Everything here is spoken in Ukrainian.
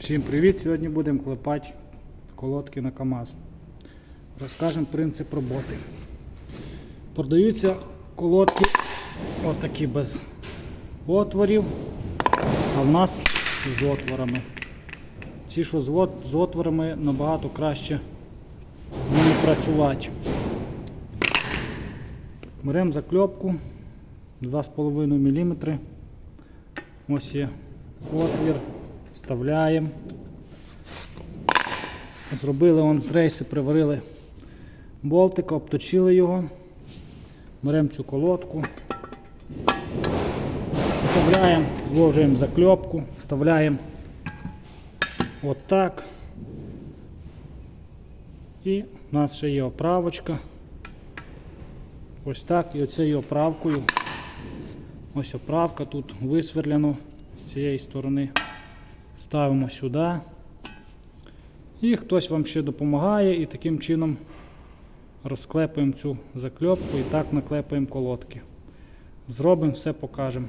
Всім привіт! Сьогодні будемо клепати колодки на КАМАЗ. Розкажемо принцип роботи. Продаються колодки отакі без отворів, а в нас з отворами. Ці, що з, отворами, набагато краще будуть працювати. Беремо закльопку 2,5 мм. Ось є отвір, вставляємо. Зробили он з рейси, приварили болтика, обточили його. Беремо цю колодку, вставляємо, зложуємо закльопку, вставляємо отак. І у нас ще є оправочка. Ось так. І оцією оправкою. Ось оправка тут висверлено з цієї сторони. Ставимо сюди. І хтось вам ще допомагає і таким чином розклепуємо цю закльопку і так наклепуємо колодки. Зробимо все, покажемо.